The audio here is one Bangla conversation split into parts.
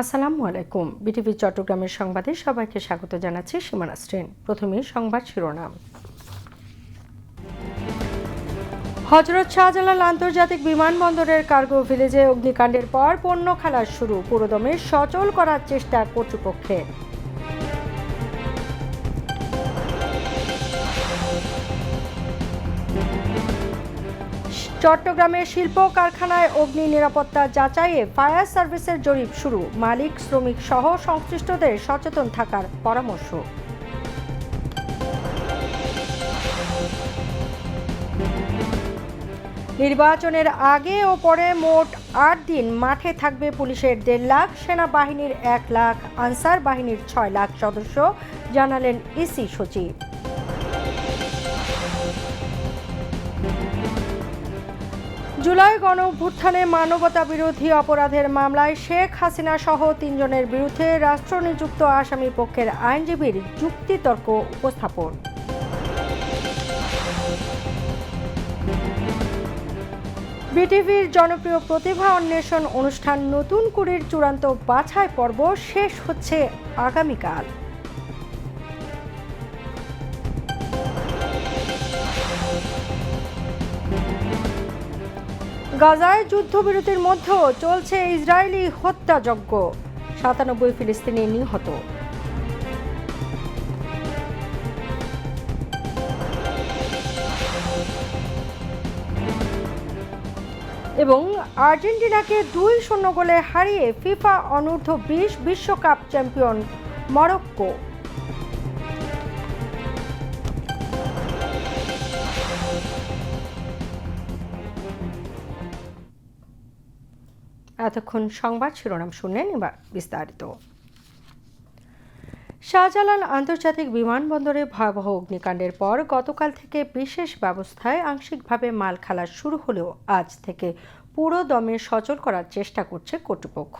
আসসালামু আলাইকুম। বিটিভি চট্টগ্রামের সংবাদে সবাইকে স্বাগত জানাচ্ছি সীমানা স্ট্রেন প্রথমেই সংবাদ শিরোনাম। হজরত শাহজালাল আন্তর্জাতিক বিমানবন্দরের কার্গো ভিলেজে অগ্নিকাণ্ডের পর পণ্য খালাস শুরু। পুরোদমে সচল করার চেষ্টা কর্তৃপক্ষের। চট্টগ্রামের শিল্প কারখানায় অগ্নি নিরাপত্তা যাচাইয়ে ফায়ার সার্ভিসের জরিপ শুরু। মালিক, শ্রমিক সহ সংশ্লিষ্টদের সচেতন থাকার পরামর্শ। নির্বাচনের আগে ও পরে মোট আট দিন মাঠে থাকবে পুলিশের দেড় লাখ, সেনাবাহিনীর এক লাখ, আনসার বাহিনীর ছয় লাখ সদস্য, জানালেন ইসি সচিব। জুলাই গণ অভ্যুত্থানে মানবতা বিরোধী অপরাধের মামলায় শেখ হাসিনা সহ তিনজনের বিরুদ্ধে রাষ্ট্রনিযুক্ত আসামি পক্ষের আইনজীবীর যুক্তিতর্ক উপস্থাপন। বিটিভির জনপ্রিয় প্রতিভা অন্বেষণ অনুষ্ঠান নতুন কুড়ির চূড়ান্ত বাছাই পর্ব শেষ হচ্ছে আগামীকাল। গাজায় যুদ্ধবিরতির মধ্যেও চলছে ইসরায়েলি হত্যাযজ্ঞ। সাতানব্বই ফিলিস্তিনি নিহত। এবং আর্জেন্টিনাকে দুই শূন্য গোলে হারিয়ে ফিফা অনূর্ধ্ব বিশ বিশ্বকাপ চ্যাম্পিয়ন মরক্কো। এতক্ষণ সংবাদ শিরোনাম শুনলেন, এবার বিস্তারিত। শাহজালাল আন্তর্জাতিক বিমানবন্দরে ভয়াবহ অগ্নিকাণ্ডের পর গতকাল থেকে বিশেষ ব্যবস্থায় আংশিকভাবে মাল খালাস শুরু হলেও আজ থেকে পুরো দমে সচল করার চেষ্টা করছে কর্তৃপক্ষ।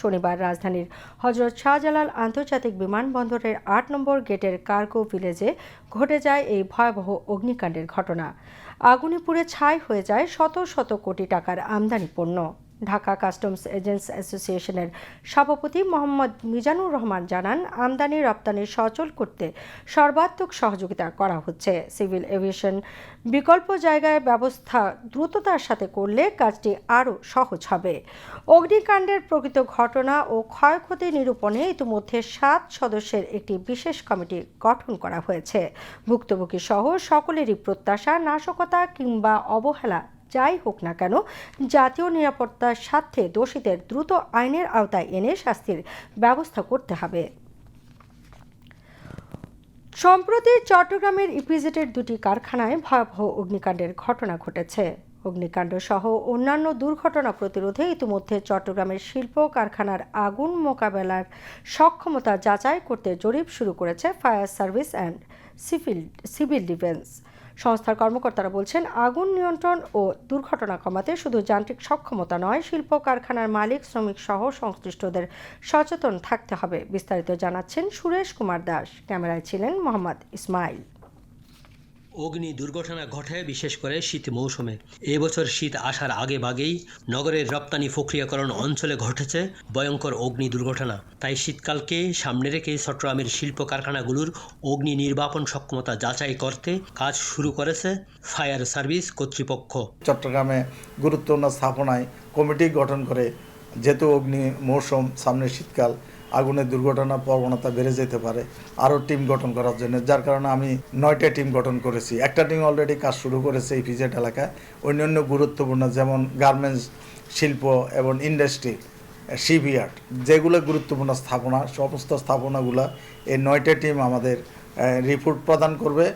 শনিবার রাজধানীর হজরত শাহজালাল আন্তর্জাতিক বিমানবন্দরের আট নম্বর গেটের কার্গো ভিলেজে ঘটে যায় এই ভয়াবহ অগ্নিকাণ্ডের ঘটনা। আগুনে পুড়ে ছাই হয়ে যায় শত শত কোটি টাকার আমদানি পণ্য ঢাকা কাস্টমস এজেন্টস অ্যাসোসিয়েশনের সভাপতি মোহাম্মদ মিজানুর রহমান জানান, আমদানি রপ্তানি সচল করতে সর্বাত্মক সহযোগিতা করা হচ্ছে। সিভিল এভিয়েশন বিকল্প জায়গায় ব্যবস্থা দ্রুততার সাথে করলে কাজটি আরও সহজ হবে। অগ্নিকাণ্ডের প্রকৃত ঘটনা ও ক্ষয়ক্ষতি নিরূপণে ইতিমধ্যে সাত সদস্যের একটি বিশেষ কমিটি গঠন করা হয়েছে। ভুক্তভোগী সহ সকলেরই প্রত্যাশা নাশকতা কিংবা অবহেলা যাই হোক না কেন, জাতীয় নিরাপত্তার স্বার্থে দোষীদের দ্রুত আইনের আওতায় এনে শাস্তির ব্যবস্থা করতে হবে। সম্প্রতি চট্টগ্রামের ইপিজেটের দুটি কারখানায় ভয়াবহ অগ্নিকাণ্ডের ঘটনা ঘটেছে। অগ্নিকাণ্ড সহ অন্যান্য দুর্ঘটনা প্রতিরোধে ইতিমধ্যে চট্টগ্রামের শিল্প কারখানার আগুন মোকাবেলার সক্ষমতা যাচাই করতে জরিপ শুরু করেছে fire service and civil civil defence. সংস্থার কর্মকর্তারা বলছেন, আগুন নিয়ন্ত্রণ ও দুর্ঘটনা কমাতে শুধু যান্ত্রিক সক্ষমতা নয়, শিল্প কারখানার মালিক, শ্রমিক সহ সংশ্লিষ্টদের সচেতন থাকতে হবে, বিস্তারিত জানাচ্ছেন সুরেশ কুমার দাস। ক্যামেরায় ছিলেন মোহাম্মদ ইসমাইল। অগ্নি দুর্ঘটনা ঘটে বিশেষ করে শীত মৌসুমে। এবছর শীত আসার আগে ভাগেই নগরের রপ্তানি প্রক্রিয়াকরণ অঞ্চলে ঘটেছে ভয়ঙ্কর অগ্নি দুর্ঘটনা। তাই শীতকালকে সামনে রেখে চট্টগ্রামের শিল্প কারখানাগুলোর অগ্নি নির্বাপন সক্ষমতা যাচাই করতে কাজ শুরু করেছে ফায়ার সার্ভিস কর্তৃপক্ষ। চট্টগ্রামে গুরুত্বপূর্ণ স্থাপনায় কমিটি গঠন করে যেহেতু অগ্নি মৌসুম সামনে শীতকাল আগুনের দুর্ঘটনা, প্রবণতা বেড়ে যেতে পারে। আরও টিম গঠন করার জন্য, যার কারণে আমি নয়টা টিম গঠন করেছি। একটা টিম অলরেডি কাজ শুরু করেছে এই ফিজেট এলাকায়। অন্যান্য গুরুত্বপূর্ণ যেমন গার্মেন্টস, শিল্প এবং ইন্ডাস্ট্রি, শিপইয়ার্ড, যেগুলো গুরুত্বপূর্ণ স্থাপনা, সমস্ত স্থাপনাগুলো এই নয়টা টিম আমাদের রিপোর্ট প্রদান করবে।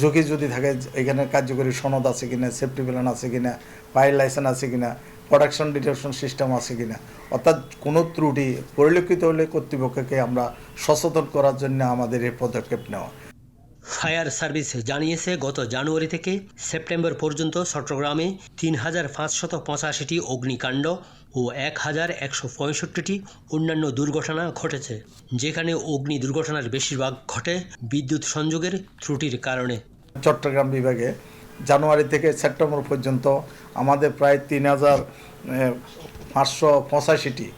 ঝুঁকি যদি থাকে, এখানে কার্যকরী সনদ আছে কিনা সেফটি প্ল্যান আছে কিনা পাইল লাইসেন্স আছে কিনা প্রোডাকশন ডিটেকশন সিস্টেম আছে কিনা। অর্থাৎ কোনো ত্রুটি পরিলক্ষিত হলে কর্তৃপক্ষকে আমরা সচেতন করার জন্য আমাদের এই পদক্ষেপ নেওয়া। ফায়ার সার্ভিস জানিয়েছে গত জানুয়ারি থেকে সেপ্টেম্বর পর্যন্ত চট্টগ্রামে তিন হাজার পাঁচশত পঁচাশিটি অগ্নিকাণ্ড ও এক হাজার একশো পঁয়ষট্টিটি অন্যান্য দুর্ঘটনা ঘটেছে যেখানে অগ্নি দুর্ঘটনার বেশিরভাগ ঘটে বিদ্যুৎ সংযোগের ত্রুটির কারণে। চট্টগ্রাম বিভাগে জানুয়ারি থেকে সেপ্টেম্বর পর্যন্ত আমাদের প্রায় তিন হাজার পাঁচশো পঁচাশিটি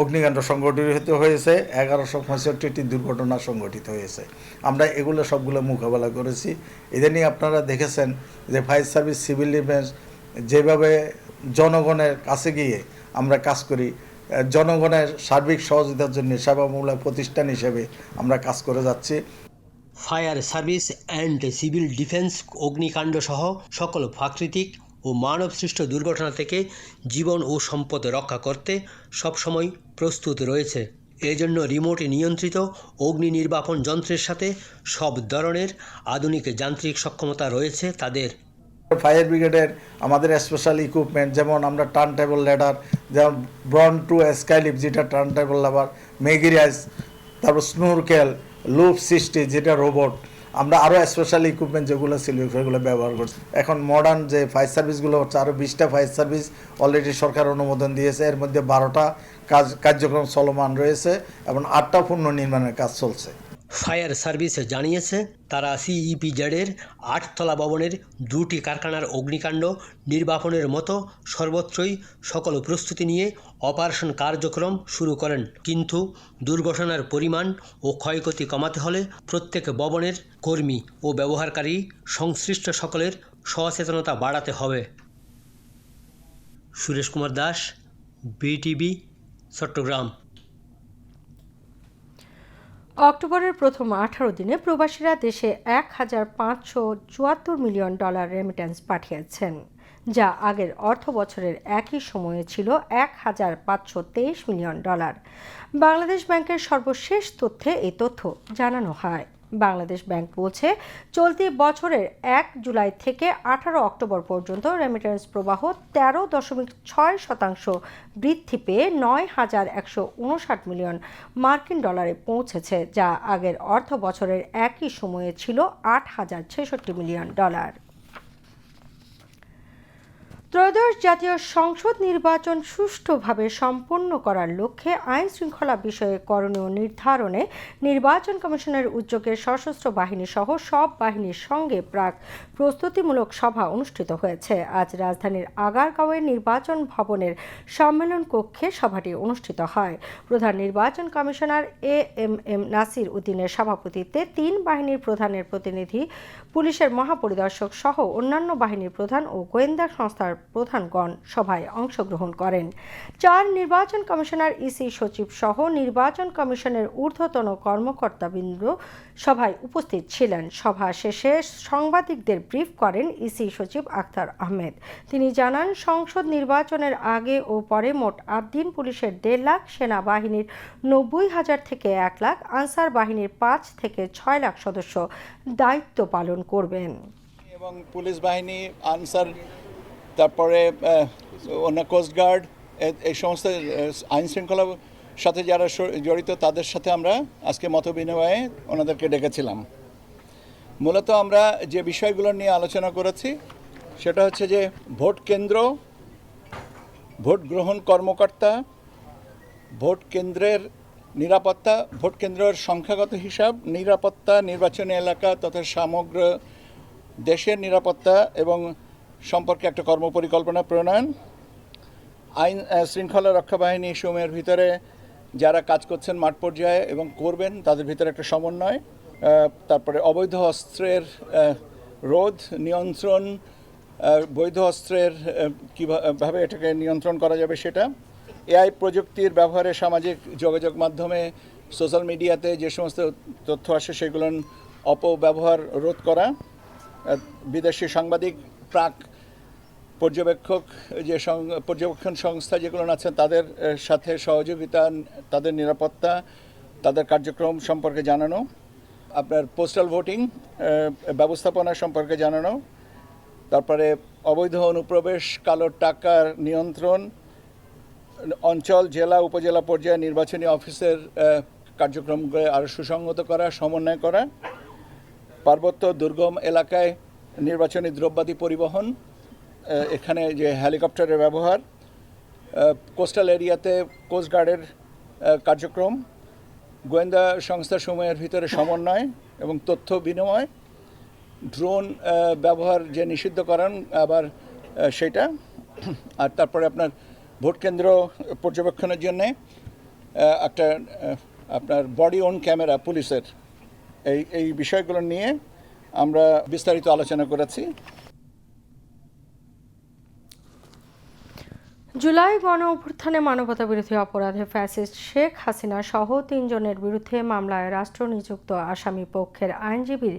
অগ্নিকাণ্ড সংগঠিত হয়েছে, এগারোশো পঁয়ষট্টিটি দুর্ঘটনা সংঘটিত হয়েছে। আমরা এগুলো সবগুলো মোকাবেলা করেছি। এদের নিয়ে আপনারা দেখেছেন যে ফায়ার সার্ভিস, সিভিল ডিফেন্স যেভাবে জনগণের কাছে গিয়ে আমরা কাজ করি জনগণের সার্বিক সহযোগিতার জন্য, সেবামূলক প্রতিষ্ঠান হিসেবে আমরা কাজ করে যাচ্ছি। Fire service and civil defence অগ্নিকাণ্ড সহ সকল প্রাকৃতিক ও মানবসৃষ্ট দুর্ঘটনা থেকে জীবন ও সম্পদ রক্ষা করতে সবসময় প্রস্তুত রয়েছে। এজন্য রিমোট নিয়ন্ত্রিত অগ্নি নির্বাপন যন্ত্রের সাথে সব ধরনের আধুনিক যান্ত্রিক সক্ষমতা রয়েছে তাদের। ফায়ার ব্রিগেডের আমাদের স্পেশাল ইকুইপমেন্ট যেমন আমরা টার্ন টেবল লেডার যেমন ব্রন টু স্কাইলিপ যেটা টার্ন টেবল লেবার মেগিরাইজ তারপর স্নোরকেল লুপ সৃষ্টি, যেটা রোবট আমরা আরও স্পেশাল ইকুইপমেন্ট যেগুলো ছিল, সেগুলো ব্যবহার করছি। এখন মডার্ন যে ফায়ার সার্ভিসগুলো হচ্ছে আরও বিশটা ফায়ার সার্ভিস অলরেডি সরকার অনুমোদন দিয়েছে। এর মধ্যে বারোটা কাজ, কার্যক্রম চলমান রয়েছে এবং আটটা পূর্ণ নির্মাণের কাজ চলছে। ফায়ার সার্ভিস জানিয়েছে, তারা সিইপি জেডের আটতলা ভবনের দুটি কারখানার অগ্নিকাণ্ড নির্বাপনের মতো সর্বত্রই সকল প্রস্তুতি নিয়ে অপারেশন কার্যক্রম শুরু করেন। কিন্তু দুর্ঘটনার পরিমাণ ও ক্ষয়ক্ষতি কমাতে হলে প্রত্যেক ভবনের কর্মী ও ব্যবহারকারী সংশ্লিষ্ট সকলের সচেতনতা বাড়াতে হবে। সুরেশ কুমার দাস, বিটিভি, চট্টগ্রাম। অক্টোবরের প্রথম আঠারো দিনে প্রবাসীরা দেশে এক হাজার পাঁচশো চুয়াত্তর মিলিয়ন ডলার রেমিটেন্স পাঠিয়েছেন। যা আগের অর্থ বছরের একই সময়ে ছিল এক হাজার পাঁচশো তেইশ মিলিয়ন ডলার। বাংলাদেশ ব্যাংকের সর্বশেষ তথ্যে এই তথ্য জানানো হয়। বাংলাদেশ ব্যাংক বলছে, চলতি বছরের এক জুলাই থেকে আঠারো অক্টোবর পর্যন্ত রেমিটেন্স প্রবাহ তেরো দশমিক ছয় শতাংশ বৃদ্ধি পেয়ে নয় হাজার একশো উনষাট মিলিয়ন মার্কিন ডলারে পৌঁছেছে, যা আগের অর্থ বছরের একই সময়ে ছিল আট হাজার ছেষট্টি মিলিয়ন ডলার। ত্রয়োদশ জাতীয় সংসদ নির্বাচন সুষ্ঠুভাবে সম্পন্ন করার লক্ষ্যে আইন শৃঙ্খলা বিষয়ে করণীয় নির্ধারণে নির্বাচন কমিশনের উদ্যোগে সশস্ত্র বাহিনী সহ সব বাহিনীর সঙ্গে প্রাক প্রস্তুতিমূলক সভা অনুষ্ঠিত হয়েছে। আজ রাজধানীর আগারগাঁওয়ে নির্বাচন ভবনের সম্মেলন কক্ষে সভাটি অনুষ্ঠিত হয়। প্রধান নির্বাচন commissioner A M M Nasir উদ্দিনের সভাপতিত্বে তিন বাহিনীর প্রধানের প্রতিনিধি, পুলিশের মহাপরিদর্শক সহ অন্যান্য বাহিনীর প্রধান ও গোয়েন্দা সংস্থার প্রধানগণ সভায় অংশগ্রহণ করেন। চার নির্বাচন কমিশনার ইসি সচিব সহ নির্বাচন কমিশনের ঊর্ধ্বতন কর্মকর্তাবৃন্দ সভায় উপস্থিত ছিলেন। সভা শেষে সাংবাদিকদের ব্রিফ করেন ইসি সচিব আখতার আহমেদ। তিনি জানান, সংসদ নির্বাচনের আগে ও পরে মোট আট দিন পুলিশের দেড় লাখ সেনাবাহিনীর নব্বই হাজার থেকে এক লাখ, আনসার বাহিনীর পাঁচ থেকে ছয় লাখ সদস্য দায়িত্ব পালন করবেন। এবং পুলিশ বাহিনী, আনসার, তারপরে অন্য কোস্টগার্ড এই সমস্ত আইন শৃঙ্খলার সাথে যারা জড়িত, তাদের সাথে আমরা আজকে মত বিনিময়ে ওনাদেরকে ডেকেছিলাম। মূলত আমরা যে বিষয়গুলো নিয়ে আলোচনা করেছি, সেটা হচ্ছে যে ভোট কেন্দ্র, ভোট গ্রহণ কর্মকর্তা, ভোট কেন্দ্রের নিরাপত্তা, ভোট কেন্দ্রের সংখ্যাগত হিসাব, নিরাপত্তা, নির্বাচনী এলাকা তথা সমগ্র দেশের নিরাপত্তা এবং সম্পর্কে একটা কর্মপরিকল্পনা প্রণয়ন, আইন শৃঙ্খলা রক্ষা বাহিনী সমূহের ভিতরে যারা কাজ করছেন মাঠ পর্যায়ে এবং করবেন, তাদের ভিতরে একটা সমন্বয় তারপরে অবৈধ অস্ত্রের রোধ, নিয়ন্ত্রণ বৈধ অস্ত্রের কীভাবে এটাকে নিয়ন্ত্রণ করা যাবে সেটা, এআই প্রযুক্তির ব্যবহারে সামাজিক যোগাযোগ মাধ্যমে, সোশ্যাল মিডিয়াতে যে সমস্ত তথ্য আসে সেগুলোর অপব্যবহার রোধ করা বিদেশি সাংবাদিক, প্রাক পর্যবেক্ষক, যে পর্যবেক্ষণ সংস্থা যেগুলো আছেন তাদের সাথে সহযোগিতা, তাদের নিরাপত্তা, তাদের কার্যক্রম সম্পর্কে জানানো আপনার পোস্টাল ভোটিং ব্যবস্থাপনা সম্পর্কে জানানো তারপরে অবৈধ অনুপ্রবেশ, কালো টাকার নিয়ন্ত্রণ, অঞ্চল, জেলা, উপজেলা পর্যায়ে নির্বাচনী অফিসের কার্যক্রমকে আরও সুসংহত করা, সমন্বয় করা। পার্বত্য দুর্গম এলাকায় নির্বাচনী দ্রব্যাদি পরিবহন এখানে যে হেলিকপ্টারের ব্যবহার কোস্টাল এরিয়াতে কোস্টগার্ডের কার্যক্রম গোয়েন্দা সংস্থা সময়ের ভিতরে সমন্বয় এবং তথ্য বিনিময়, ড্রোন ব্যবহার যে নিষিদ্ধকরণ, আবার সেটা, আর তারপরে আপনার ভোট কেন্দ্র পর্যবেক্ষণের জন্যে একটা আপনার বডি অন ক্যামেরা পুলিশের, এই এই বিষয়গুলো নিয়ে আমরা বিস্তারিত আলোচনা করেছি। জুলাই গণ অভ্যুত্থানে মানবতা বিরোধী অপরাধে ফ্যাসিস্ট শেখ হাসিনা সহ তিনজনের বিরুদ্ধে মামলায় রাষ্ট্র নিযুক্ত আসামি পক্ষের আইনজীবীর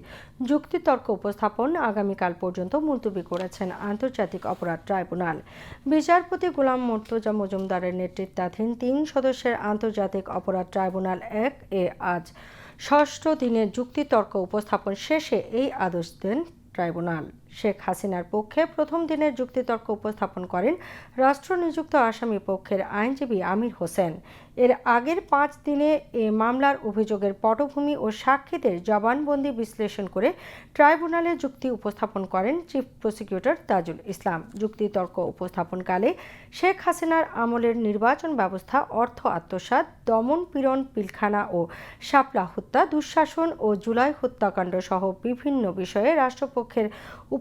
যুক্তিতর্ক উপস্থাপন আগামীকাল পর্যন্ত মুলতবি করেছেন আন্তর্জাতিক অপরাধ ট্রাইব্যুনাল। বিচারপতি গোলাম মর্তুজা মজুমদারের নেতৃত্বাধীন তিন সদস্যের আন্তর্জাতিক অপরাধ ট্রাইব্যুনাল এক এ আজ ষষ্ঠ দিনের যুক্তিতর্ক উপস্থাপন শেষে এই আদেশ দেন ট্রাইব্যুনাল। শেখ হাসিনার পক্ষে প্রথম দিনের যুক্তিতর্ক উপস্থাপন করেন রাষ্ট্র নিযুক্ত আসামি পক্ষের আইনজীবী আমির হোসেন। এর আগের পাঁচ দিনে এ মামলার অভিযোগের পটভূমি ও সাক্ষীদের জবানবন্দি বিশ্লেষণ করে ট্রাইব্যুনালে যুক্তি উপস্থাপন করেন চিফ প্রসিকিউটর তাজুল ইসলাম। যুক্তিতর্ক উপস্থাপনকালে শেখ হাসিনার আমলের নির্বাচন ব্যবস্থা, অর্থ আত্মসাৎ, দমন পীড়ন পিলখানা ও শাপলা হত্যা, দুঃশাসন ও জুলাই হত্যাকাণ্ড সহ বিভিন্ন বিষয়ে রাষ্ট্রপক্ষের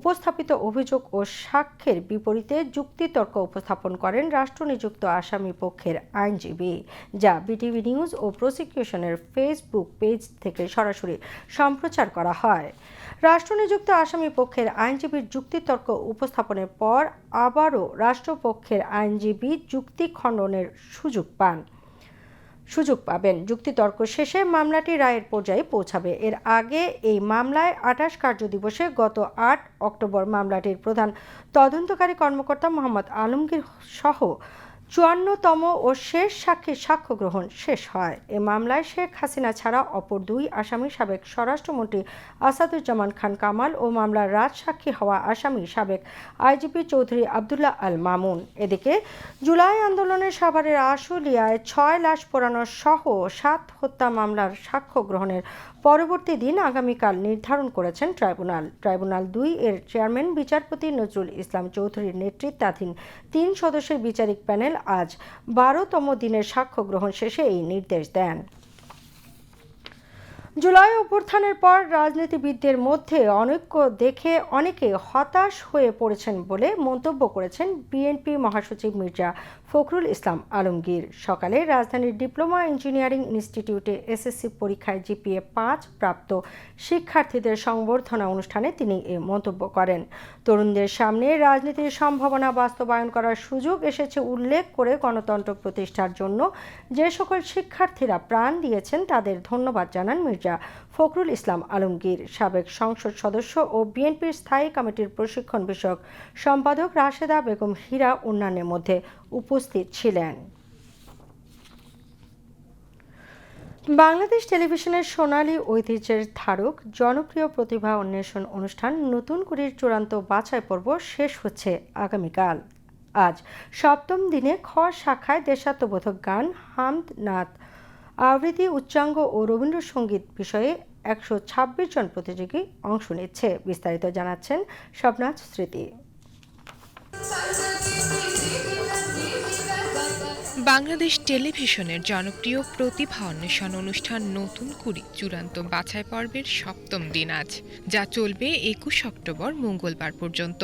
উপস্থাপিত অভিযোগ ও সাক্ষ্যের বিপরীতে যুক্তিতর্ক উপস্থাপন করেন রাষ্ট্র নিযুক্ত আসামি পক্ষের আইনজীবী, যা বিটিভি নিউজ ও প্রসিকিউশনের ফেসবুক পেজ থেকে সরাসরি সম্প্রচার করা হয়। রাষ্ট্র নিযুক্ত আসামি পক্ষের আইনজীবীর যুক্তিতর্ক উপস্থাপনের পর আবারও রাষ্ট্রপক্ষের আইনজীবী যুক্তি খণ্ডনের সুযোগ পান। সুযোগ পাবেন। যুক্তিতর্ক শেষে মামলাটি রায়ের পর্যায়ে পৌঁছাবে। এর আগে এই মামলায় আঠাশ কার্যদিবসে গত আট অক্টোবর মামলাটির প্রধান তদন্তকারী কর্মকর্তা মোহাম্মদ আলমগীর সহ চুয়ান্নতম ও শেষ সাক্ষীর সাক্ষ্য গ্রহণ শেষ হয়। এ মামলায় শেখ হাসিনা ছাড়া অপর দুই আসামি সাবেক স্বরাষ্ট্রমন্ত্রী আসাদুজ্জামান খান কামাল ও মামলার রাজ সাক্ষী হওয়া আসামি সাবেক আইজিপি চৌধুরী আবদুল্লাহ আল মামুন। এদিকে জুলাই আন্দোলনের সাভারের আশুলিয়ায় ছয় লাশ পোড়ানোর সহ সাত হত্যা মামলার সাক্ষ্য গ্রহণের পরবর্তী দিন আগামীকাল নির্ধারণ করেছেন ট্রাইব্যুনাল। ট্রাইব্যুনাল দুই এর চেয়ারম্যান বিচারপতি নজরুল ইসলাম চৌধুরীর নেতৃত্বাধীন তিন সদস্যের বিচারিক প্যানেল আজ বারোতম দিনের সাক্ষ্য গ্রহণ শেষে এই নির্দেশ দেন। জুলাই অভ্যুত্থানের পর রাজনীতিবিদদের মধ্যে অনৈক্য দেখে অনেকে হতাশ হয়ে পড়েছেন বলে মন্তব্য করেছেন বিএনপি মহাসচিব মির্জা ফখরুল ইসলাম আলমগীর। সকালে রাজধানীর ডিপ্লোমা ইঞ্জিনিয়ারিং ইনস্টিটিউটে এসএসসি পরীক্ষায় জিপিএ পাঁচ প্রাপ্ত শিক্ষার্থীদের সংবর্ধনা অনুষ্ঠানে তিনি এ মন্তব্য করেন। তরুণদের সামনে রাজনীতির সম্ভাবনা বাস্তবায়ন করার সুযোগ এসেছে উল্লেখ করে গণতন্ত্র প্রতিষ্ঠার জন্য যে সকল শিক্ষার্থীরা প্রাণ দিয়েছেন তাদের ধন্যবাদ জানান মির্জা ফখরুল ইসলাম আলমগীর। সাবেক সংসদ সদস্য ও বিএনপির স্থায়ী কমিটির প্রশিক্ষণ বিষয়ক সম্পাদক রাশেদা বেগম হীরা অন্যান্যের মধ্যে উপস্থিত ছিলেন। বাংলাদেশ টেলিভিশনের সোনালী ঐতিহ্যের ধারক, জনপ্রিয় প্রতিভা অন্বেষণ অনুষ্ঠান নতুন কুড়ির চূড়ান্ত বাছাই পর্ব শেষ হচ্ছে আগামীকাল। আজ সপ্তম দিনে খ শাখায় দেশাত্মবোধক গান হামদ নাথ আবৃত্তি, উচ্চাঙ্গ ও রবীন্দ্রসঙ্গীত বিষয়ে একশো ছাব্বিশ জন প্রতিযোগী অংশ নিচ্ছে, বিস্তারিত জানাচ্ছেন শবনাথ স্মৃতি। বাংলাদেশ টেলিভিশনের জনপ্রিয় প্রতিভা অন্বেষণ অনুষ্ঠান নতুন কুড়ি চূড়ান্ত বাছাই পর্বের সপ্তম দিন আজ, যা চলবে একুশ অক্টোবর মঙ্গলবার পর্যন্ত।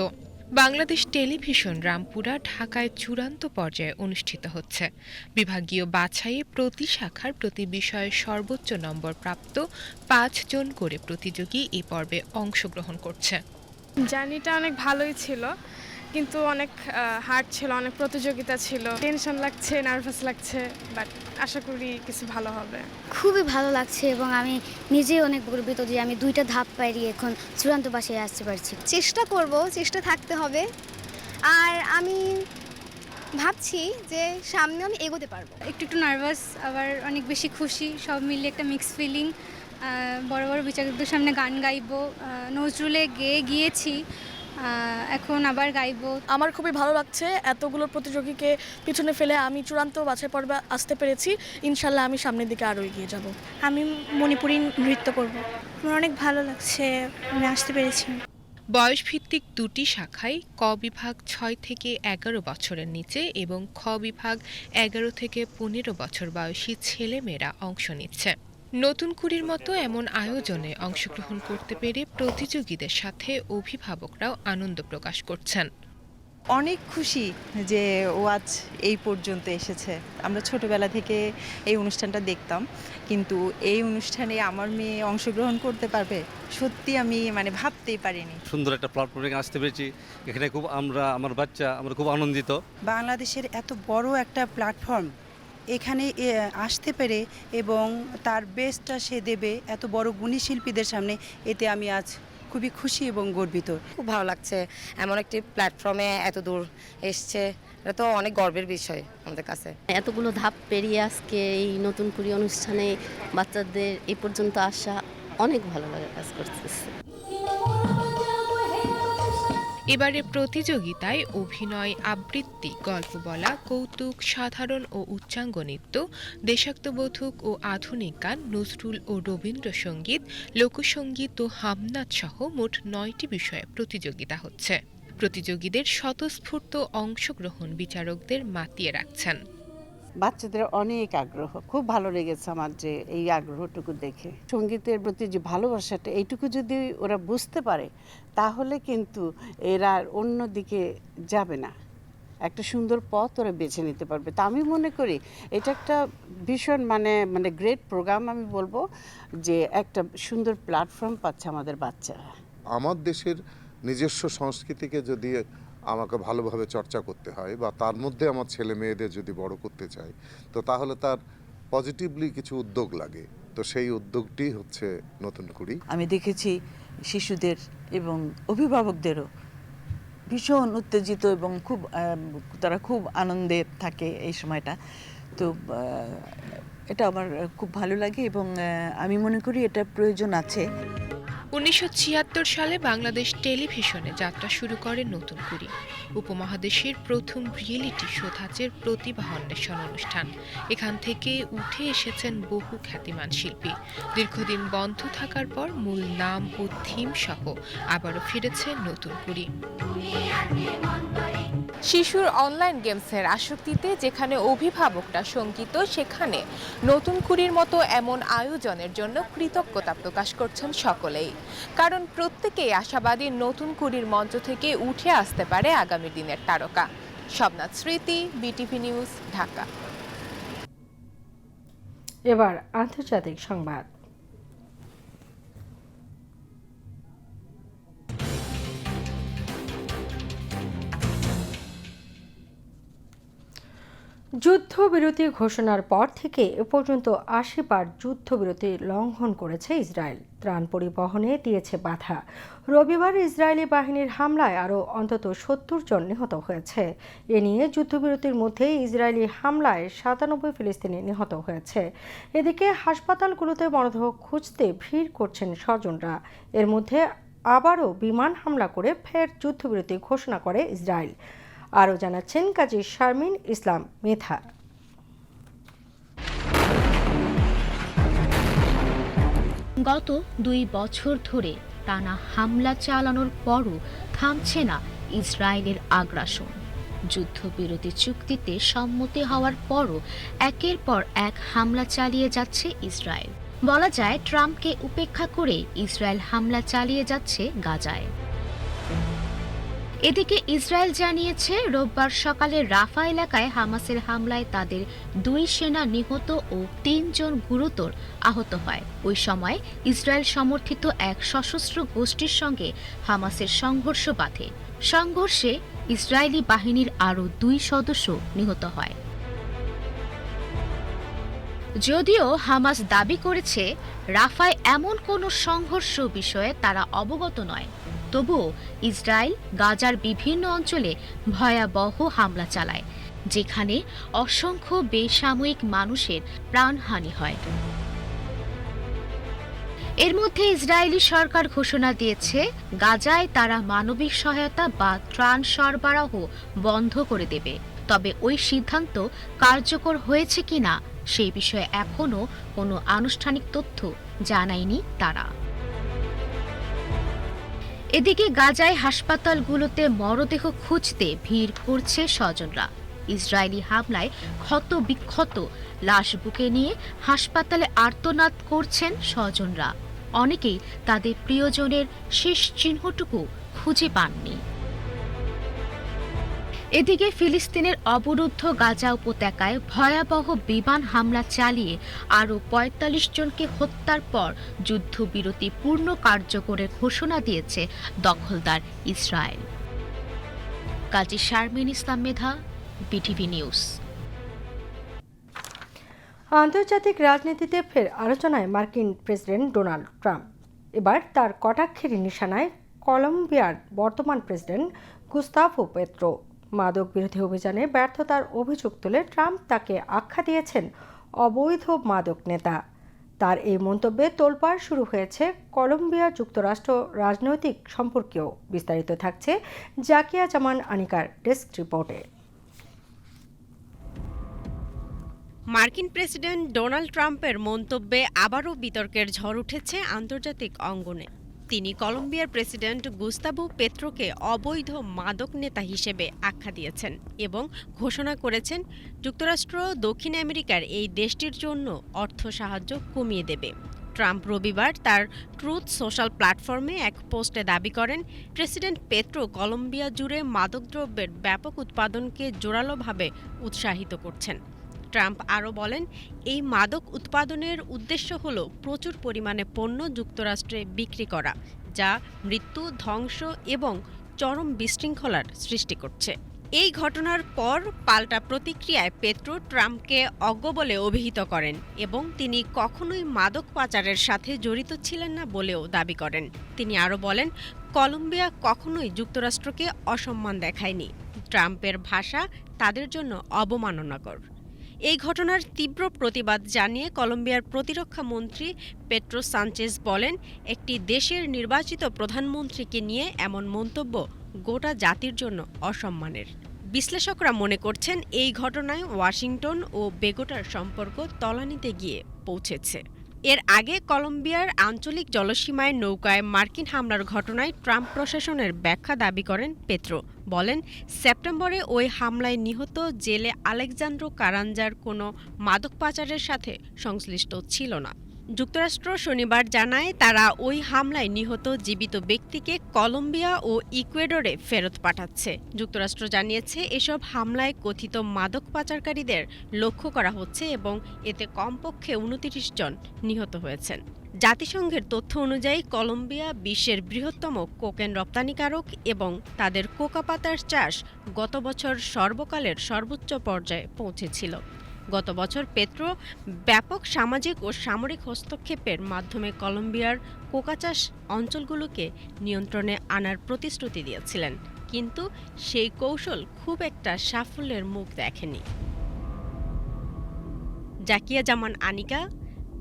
বাংলাদেশ টেলিভিশন রামপুরা ঢাকায় চূড়ান্ত পর্যায়ে অনুষ্ঠিত হচ্ছে। বিভাগীয় বাছাইয়ে প্রতি শাখার প্রতি বিষয়ে সর্বোচ্চ নম্বর প্রাপ্ত পাঁচজন করে প্রতিযোগী এই পর্বে অংশগ্রহণ করছে। জার্নিটা অনেক ভালোই ছিল। কিন্তু অনেক হার্ড ছিল অনেক প্রতিযোগিতা ছিল। টেনশন লাগছে নার্ভাস লাগছে বাট আশা করি কিছু ভালো হবে। খুবই ভালো লাগছে এবং আমি নিজেই অনেক গর্বিত যে আমি দুইটা ধাপ পাইয়ে এখন চূড়ান্ত বাসায় আসতে পারছি। চেষ্টা করব চেষ্টা থাকতে হবে। আর আমি ভাবছি যে সামনে আমি এগোতে পারব। একটু একটু নার্ভাস আবার অনেক বেশি খুশি সব মিলিয়ে একটা মিক্স ফিলিং বড় বড় বিচারকদের সামনে গান গাইবো। নজরুলে গেয়ে গিয়েছি। এখন আবার গাইব। আমার খুবই ভালো লাগছে এতগুলো প্রতিযোগীকে পিছনে ফেলে আমি চূড়ান্ত বাছাই পর্বে আসতে পেরেছি। ইনশাল্লাহ আমি সামনের দিকে আরও এগিয়ে যাব। আমি মণিপুরি নৃত্য করব। আমার অনেক ভালো লাগছে আমি আসতে পেরেছি। বয়সভিত্তিক দুটি শাখায় ক বিভাগ ছয় থেকে এগারো বছরের নিচে এবং খ বিভাগ এগারো থেকে পনেরো বছর বয়সী ছেলেমেয়েরা অংশ নিচ্ছে। নতুন কুড়ির মতো এমন আয়োজনে অংশগ্রহণ করতে পেরে প্রতিযোগীদের সাথে অভিভাবকরাও আনন্দ প্রকাশ করছেন। অনেক খুশি যে ও আজ এই পর্যন্ত এসেছে। আমরা ছোটবেলা থেকে এই অনুষ্ঠানটা দেখতাম কিন্তু এই অনুষ্ঠানে আমার মেয়ে অংশগ্রহণ করতে পারবে সত্যি আমি মানে ভাবতেই পারিনি। সুন্দর একটা প্ল্যাটফর্মে আসতে পেরেছি। এখানে খুব আমরা আমার বাচ্চা আমরা খুব আনন্দিত। বাংলাদেশের এত বড় একটা প্ল্যাটফর্ম এখানে এ, আসতে পেরে এবং তার বেস্টটা সে দেবে এত বড় গুণী শিল্পীদের সামনে এতে আমি আজ খুবই খুশি এবং গর্বিত। খুব ভালো লাগছে। এমন একটি প্ল্যাটফর্মে এত দূর এসছে এটা তো অনেক গর্বের বিষয় আমাদের কাছে। এতগুলো ধাপ পেরিয়ে আজকে এই নতুন কুড়ি অনুষ্ঠানে বাচ্চাদের এই পর্যন্ত আসা অনেক ভালো লাগে কাজ করতেছে। এবারে প্রতিযোগিতায় অভিনয়, আবৃত্তি, গল্প বলা, কৌতুক, সাধারণ ও উচ্চাঙ্গ নৃত্য দেশাত্মবোধক ও আধুনিক গান, নজরুল ও রবীন্দ্রসঙ্গীত, লোকসঙ্গীত ও হামনাথ সহ মোট নয়টি বিষয়ে প্রতিযোগিতা হচ্ছে। প্রতিযোগীদের স্বতঃস্ফূর্ত অংশগ্রহণ বিচারকদের মাতিয়ে রাখছেন। বাচ্চাদের অনেক আগ্রহ। খুব ভালো লেগেছে আমার যে এই আগ্রহটুকু দেখে। সঙ্গীতের প্রতি যে ভালোবাসাটা, এইটুকু যদি ওরা বুঝতে পারে, তাহলে কিন্তু এরা অন্য দিকে যাবে না। একটা সুন্দর পথ ওরা বেছে নিতে পারবে। তা আমি মনে করি, এটা একটা ভীষণ মানে মানে গ্রেট প্রোগ্রাম আমি বলব যে একটা সুন্দর প্ল্যাটফর্ম পাচ্ছে আমাদের বাচ্চারা। আমার দেশের নিজস্ব সংস্কৃতিকে যদি আমাকে ভালোভাবে চর্চা করতে হয় বা তার মধ্যে আমার ছেলে মেয়েদের যদি বড় করতে চাই তো তাহলে তার পজিটিভলি কিছু উদ্যোগ লাগে। তো সেই উদ্যোগটি হচ্ছে নতুন কুড়ি। আমি দেখেছি শিশুদের এবং অভিভাবকদেরও ভীষণ উত্তেজিত এবং খুব তারা খুব আনন্দে থাকে এই সময়টা। তো এটা আমার খুব ভালো লাগে এবং আমি মনে করি এটা প্রয়োজন আছে। উনিশশো ছিয়াত্তর সালে বাংলাদেশ টেলিভিশনে যাত্রা শুরু করে নতুন কুড়ি উপমহাদেশের প্রথম রিয়েলিটি শো ধাঁচের প্রতিভা অন্বেষণ অনুষ্ঠান। এখান থেকে উঠে এসেছেন বহু খ্যাতিমান শিল্পী। দীর্ঘদিন বন্ধ থাকার পর মূল নাম ও থিম সহ আবারও ফিরেছে নতুন কুড়ি শিশুর অনলাইন গেমসের আসক্তিতে যেখানে অভিভাবকরা শঙ্কিত, সেখানে নতুন কুড়ির মতো এমন আয়োজনের জন্য কৃতজ্ঞতা প্রকাশ করছেন সকলেই। কারণ প্রত্যেকেই আশাবাদী নতুন কুড়ির মঞ্চ থেকে উঠে আসতে পারে আগামী দিনের তারকা। শবনাথ স্মৃতি, বিটিভি নিউজ, ঢাকা। এবার আন্তর্জাতিক সংবাদ। যুদ্ধবিরতি ঘোষণার পর থেকে এ পর্যন্ত আশি বার যুদ্ধবিরতি লঙ্ঘন করেছে ইসরায়েল। ত্রাণ পরিবহনে দিয়েছে বাধা। রবিবার ইসরায়েলি বাহিনীর হামলায় আরও অন্তত সত্তর জন নিহত হয়েছে। এ নিয়ে যুদ্ধবিরতির মধ্যে ইসরায়েলি হামলায় সাতানব্বই ফিলিস্তিনি নিহত হয়েছে। এদিকে হাসপাতালগুলোতে মরদেহ খুঁজতে ভিড় করছেন স্বজনরা। এর মধ্যে আবারও বিমান হামলা করে ফের যুদ্ধবিরতি ঘোষণা করে ইসরায়েল। আরও জানাচ্ছেন কাজী শারমিন ইসলাম মেথা গত দুই বছর ধরে টানা হামলা চালানোর পরও থামছে না ইসরায়েলের আগ্রাসন। যুদ্ধবিরতি চুক্তিতে সম্মতি হওয়ার পরও একের পর এক হামলা চালিয়ে যাচ্ছে ইসরায়েল। বলা যায়, ট্রাম্পকে উপেক্ষা করে ইসরায়েল হামলা চালিয়ে যাচ্ছে গাজায়। এদিকে ইসরায়েল জানিয়েছে, রোববার সকালে রাফা এলাকায় হামাসের হামলায় তাদের দুই সেনা নিহত ও তিনজন গুরুতর আহত হয়। ওই সময় ইসরায়েল সমর্থিত এক সশস্ত্র গোষ্ঠীর সঙ্গে হামাসের সংঘর্ষ বাধে। সংঘর্ষে ইসরায়েলি বাহিনীর আরও দুই সদস্য নিহত হয়। যদিও হামাস দাবি করেছে, রাফায় এমন কোনো সংঘর্ষ বিষয়ে তারা অবগত নয়। তবুও ইসরায়েল গাজার বিভিন্ন অঞ্চলে ভয়াবহ হামলা চালায়, যেখানে অসংখ্য বেসামরিক মানুষের প্রাণহানি হয়। এর মধ্যে ইসরায়েলি সরকার ঘোষণা দিয়েছে, গাজায় তারা মানবিক সহায়তা বা ত্রাণ সরবরাহ বন্ধ করে দেবে। তবে ওই সিদ্ধান্ত কার্যকর হয়েছে কিনা, সেই বিষয়ে এখনও কোনো আনুষ্ঠানিক তথ্য জানায়নি তারা। এদিকে গাজায় হাসপাতালগুলোতে মরদেহ খুঁজতে ভিড় করছে স্বজনরা। ইসরায়েলি হামলায় ক্ষত বিক্ষত লাশ বুকে নিয়ে হাসপাতালে আর্তনাদ করছেন স্বজনরা। অনেকেই তাদের প্রিয়জনের শেষ চিহ্নটুকু খুঁজে পাননি। এদিকে ফিলিস্তিনের অবরুদ্ধ গাজা উপত্যকায় ভয়াবহ বিমান হামলা চালিয়ে আরও পঁয়তাল্লিশ জনকে হত্যার পর যুদ্ধবিরতি পূর্ণ কার্যকরের ঘোষণা দিয়েছে দখলদার Israel. Kazi Sharmin Islam Medha, BTV news. আন্তর্জাতিক রাজনীতিতে ফের আলোচনায় মার্কিন প্রেসিডেন্ট ডোনাল্ড ট্রাম্প। এবার তার কটাক্ষের নিশানায় কলম্বিয়ার বর্তমান প্রেসিডেন্ট গুস্তাভো পেত্রো মাদক বিরোধী অভিযানে ব্যর্থতার অভিযোগ তুলে ট্রাম্প তাকে আখ্যা দিয়েছেন অবৈধ মাদক নেতা। তার এই মন্তব্যে তোলপাড় শুরু হয়েছে কলম্বিয়া যুক্তরাষ্ট্র রাজনৈতিক সম্পর্কেও। বিস্তারিত থাকছে জাকিয়া জামান আনিকার ডেস্ক রিপোর্টে। মার্কিন প্রেসিডেন্ট ডোনাল্ড ট্রাম্পের মন্তব্যে আবারও বিতর্কের ঝড় উঠেছে আন্তর্জাতিক অঙ্গনে। তিনি কলম্বিয়ার প্রেসিডেন্ট গুস্তাবু পেত্রোকে অবৈধ মাদক নেতা হিসেবে আখ্যা দিয়েছেন এবং ঘোষণা করেছেন, যুক্তরাষ্ট্র দক্ষিণ আমেরিকার এই দেশটির জন্য অর্থ সাহায্য কমিয়ে দেবে। ট্রাম্প রবিবার তার ট্রুথ সোশ্যাল প্ল্যাটফর্মে এক পোস্টে দাবি করেন, প্রেসিডেন্ট পেত্রো কলম্বিয়া জুড়ে মাদকদ্রব্যের ব্যাপক উৎপাদনকে জোরালোভাবে উৎসাহিত করছেন। ট্রাম্প আরও বলেন, এই মাদক উৎপাদনের উদ্দেশ্য হল প্রচুর পরিমাণে পণ্য যুক্তরাষ্ট্রে বিক্রি করা, যা মৃত্যু, ধ্বংস এবং চরম বিশৃঙ্খলার সৃষ্টি করছে। এই ঘটনার পর পাল্টা প্রতিক্রিয়ায় পেট্রো ট্রাম্পকে অজ্ঞ বলে অভিহিত করেন এবং তিনি কখনোই মাদক পাচারের সাথে জড়িত ছিলেন না বলেও দাবি করেন। তিনি আরও বলেন, কলম্বিয়া কখনোই যুক্তরাষ্ট্রকে অসম্মান দেখায়নি। ট্রাম্পের ভাষা তাদের জন্য অবমাননাকর। এই ঘটনার তীব্র প্রতিবাদ জানিয়ে কলম্বিয়ার প্রতিরক্ষা মন্ত্রী পেট্রো সানচেজ বলেন, একটি দেশের নির্বাচিত প্রধানমন্ত্রীকে নিয়ে এমন মন্তব্য গোটা জাতির জন্য অসম্মানের। বিশ্লেষকরা মনে করছেন, এই ঘটনায় ওয়াশিংটন ও বেগোটার সম্পর্ক তলানিতে গিয়ে পৌঁছেছে। এর আগে কলম্বিয়ার আঞ্চলিক জলসীমায় নৌকায় মার্কিন হামলার ঘটনায় ট্রাম্প প্রশাসনের ব্যাখ্যা দাবি করেন পেত্রো। বলেন, সেপ্টেম্বরে ওই হামলায় নিহত জেলে আলেকজান্দ্রো কারাঞ্জার কোনো মাদক পাচারের সাথে সংশ্লিষ্ট ছিল না। যুক্তরাষ্ট্র শনিবার জানায় তারা ওই হামলায় নিহত জীবিত ব্যক্তিকে কলম্বিয়া ও ইকুয়েডরে ফেরত পাঠাচ্ছে। যুক্তরাষ্ট্র জানিয়েছে এসব হামলায় কথিত মাদক পাচারকারীদের লক্ষ্য করা হচ্ছে এবং এতে কমপক্ষে উনতিরিশ জন নিহত হয়েছেন। জাতিসংঘের তথ্য অনুযায়ী কলম্বিয়া বিশ্বের বৃহত্তম কোকেন রপ্তানিকারক এবং তাদের কোকা পাতার চাষ গত বছর সর্বকালের সর্বোচ্চ পর্যায়ে পৌঁছেছিল। গত বছর পেত্রো ব্যাপক সামাজিক ও সামরিক হস্তক্ষেপের মাধ্যমে কলম্বিয়ার কোকা চাষ অঞ্চলগুলোকে নিয়ন্ত্রণে আনার প্রতিশ্রুতি দিয়েছিলেন। কিন্তু সেই কৌশল খুব একটা সাফল্যের মুখ দেখেনি। Zakia Zaman Anika,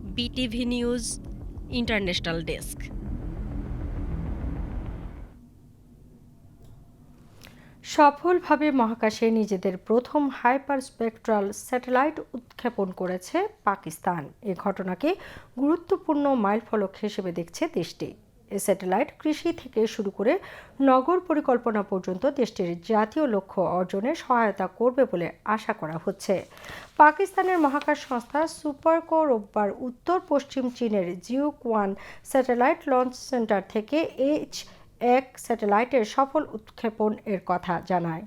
BTV news, international desk. সফলভাবে মহাকাশে নিজেদের প্রথম হাইপার স্পেকট্রাল স্যাটেলাইট উৎক্ষেপণ করেছে পাকিস্তান। এ ঘটনাকে গুরুত্বপূর্ণ মাইলফলক হিসেবে দেখছে দেশটি। এ স্যাটেলাইট কৃষি থেকে শুরু করে নগর পরিকল্পনা পর্যন্ত দেশটির জাতীয় লক্ষ্য অর্জনে সহায়তা করবে বলে আশা করা হচ্ছে। পাকিস্তানের মহাকাশ সংস্থা সুপারকো রোববার উত্তর পশ্চিম চীনের জিও ওয়ান স্যাটেলাইট লঞ্চ সেন্টার থেকে এইচ এক স্যাটেলাইটের সফল উৎক্ষেপণ এর কথা জানায়।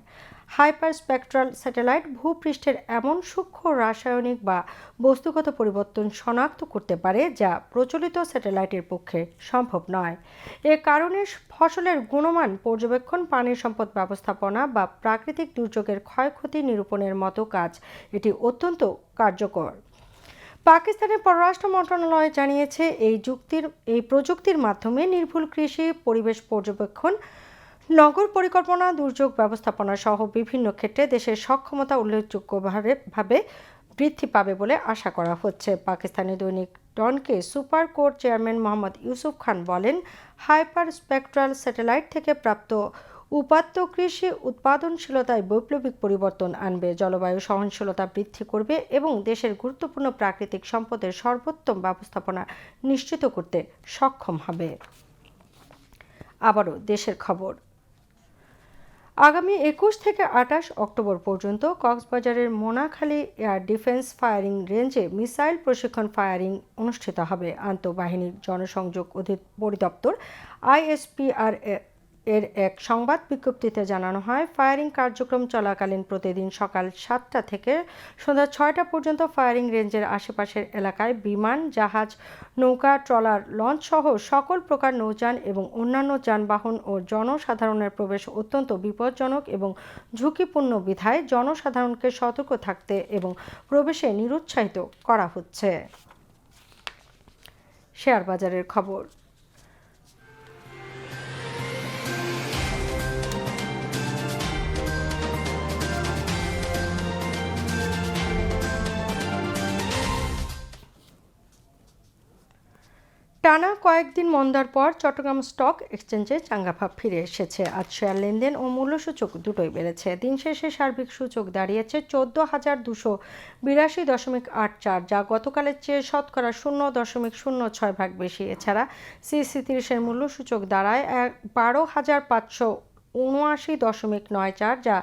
হাইপার স্পেকট্রাল স্যাটেলাইট ভূপৃষ্ঠের এমন সূক্ষ্ম রাসায়নিক বা বস্তুগত পরিবর্তন শনাক্ত করতে পারে যা প্রচলিত স্যাটেলাইটের পক্ষে সম্ভব নয়। এ কারণে ফসলের গুণমান পর্যবেক্ষণ, পানির সম্পদ ব্যবস্থাপনা বা প্রাকৃতিক দুর্যোগের ক্ষয়ক্ষতি নিরূপণের মতো কাজ এটি অত্যন্ত কার্যকর। পাকিস্তানের পররাষ্ট্র মন্ত্রণালয় জানিয়েছে, এই যুক্তির, এই প্রযুক্তির মাধ্যমে নির্ভুল কৃষি, পরিবেশ পর্যবেক্ষণ, নগর পরিকল্পনা, দুর্যোগ ব্যবস্থাপনা সহ বিভিন্ন ক্ষেত্রে দেশের সক্ষমতা উল্লেখযোগ্যভাবে, ভাবে বৃদ্ধি পাবে বলে আশা করা হচ্ছে। পাকিস্তানি দৈনিক ডনকে super court chairman Mohammad Yusuf Khan বলেন, হাইপার স্পেকট্রাল স্যাটেলাইট থেকে প্রাপ্ত উপাত্ত কৃষি উৎপাদনশীলতায় বৈপ্লবিক পরিবর্তন আনবে, জলবায়ু সহনশীলতা বৃদ্ধি করবে এবং দেশের গুরুত্বপূর্ণ প্রাকৃতিক সম্পদের সর্বোত্তম ব্যবস্থাপনা নিশ্চিত করতে সক্ষম হবে। আবারও দেশের খবর। আগামী একুশ থেকে আঠাশ অক্টোবর পর্যন্ত কক্সবাজারের মোনাখালী এয়ার ডিফেন্স ফায়ারিং রেঞ্জে মিসাইল প্রশিক্ষণ ফায়ারিং অনুষ্ঠিত হবে। আন্তঃবাহিনীর জনসংযোগ অধি- পরিদপ্তর আইএসপিআর এর এক সংবাদ বিজ্ঞপ্তিতে জানানো হয়, ফায়ারিং কার্যক্রম চলাকালীন প্রতিদিন সকাল সাতটা থেকে সন্ধ্যা ছয়টা পর্যন্ত ফায়ারিং রেঞ্জের আশেপাশের এলাকায় বিমান, জাহাজ, নৌকা, ট্রলার, লঞ্চ সহ সকল প্রকার নৌযান এবং অন্যান্য যানবাহন ও জনসাধারণের প্রবেশ অত্যন্ত বিপজ্জনক এবং ঝুঁকিপূর্ণ বিধায় জনসাধারণকে সতর্ক থাকতে এবং প্রবেশে নিরুৎসাহিত করা হচ্ছে। শেয়ার বাজারের খবর। টানা কয়েকদিন মন্দার পর চট্টগ্রাম স্টক এক্সচেঞ্জে চাঙ্গাভাব ফিরে এসেছে। আজ শেয়ার লেনদেন ও মূল্যসূচক দুটোই বেড়েছে। দিন শেষে সার্বিক সূচক দাঁড়িয়েছে চোদ্দ হাজার দুশো বিরাশি দশমিক আট চার, যা গতকালের চেয়ে শতকরা শূন্য দশমিক শূন্য ছয় ভাগ বেশি। এছাড়া সিসি তিরিশের মূল্যসূচক দাঁড়ায় এক বারো হাজার পাঁচশো উনআশি দশমিক নয় চার, যা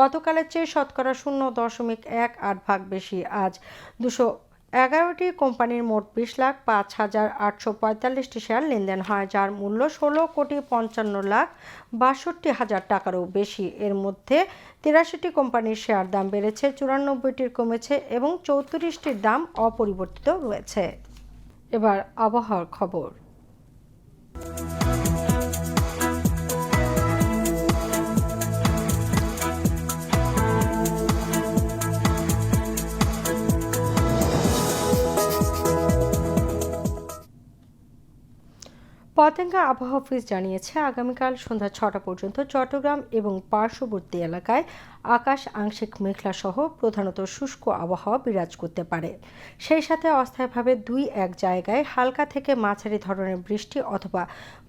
গতকালের চেয়ে শতকরা শূন্য দশমিক এক আট ভাগ বেশি। আজ দুশো এগারোটি কোম্পানির মোট বিশ লাখ পাঁচ হাজার আটশো পঁয়তাল্লিশটি শেয়ার লেনদেন হয়, যার মূল্য ষোলো কোটি পঞ্চান্ন লাখ বাষট্টি হাজার টাকারও বেশি। এর মধ্যে তিরাশিটি কোম্পানির শেয়ার দাম বেড়েছে, চুরানব্বইটির কমেছে এবং চৌত্রিশটির দাম অপরিবর্তিত রয়েছে। এবার আবহাওয়ার খবর। পতেঙ্গা আবহাওয়া অফিস জানিয়েছে, আগামীকাল সন্ধ্যা ছটা পর্যন্ত চট্টগ্রাম এবং পার্শ্ববর্তী এলাকায় আকাশ আংশিক মেঘলা সহ প্রধানত শুষ্ক আবহাওয়া বিরাজ করতে পারে। সেই সাথে অস্থায়ীভাবে দুই এক জায়গায় হালকা থেকে মাঝারি ধরনের বৃষ্টি অথবা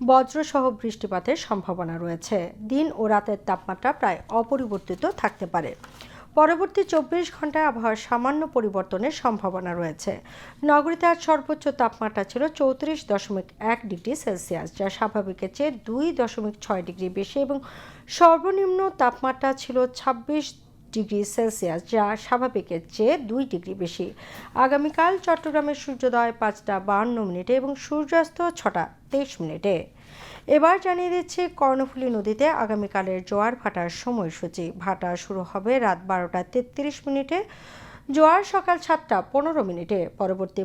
বজ্রসহ বৃষ্টিপাতের সম্ভাবনা রয়েছে। দিন ও রাতের তাপমাত্রা প্রায় অপরিবর্তিত থাকতে পারে। পরবর্তী চব্বিশ ঘন্টায় আবহাওয়ার সামান্য পরিবর্তনের সম্ভাবনা রয়েছে। নগরীতে আজ সর্বোচ্চ তাপমাত্রা ছিল চৌত্রিশ দশমিক এক ডিগ্রি সেলসিয়াস, যা স্বাভাবিকের চেয়ে দুই দশমিক ছয় ডিগ্রি বেশি এবং সর্বনিম্ন তাপমাত্রা ছিল ছাব্বিশ ডিগ্রি সেলসিয়াস, যা স্বাভাবিকের চেয়ে দুই ডিগ্রি বেশি। আগামীকাল চট্টগ্রামের সূর্যোদয় পাঁচটা বাহান্ন মিনিটে এবং সূর্যাস্ত ছটা তেইশ মিনিটে। এবার জানিয়ে দিচ্ছে, কর্ণফুলী নদীতে আগামীকালের জোয়ার ভাটার সময়সূচি। ভাটা শুরু হবে রাত বারোটা তেত্রিশ মিনিটে। জোয়ার সকাল সাতটা পনেরো মিনিটে। পরবর্তী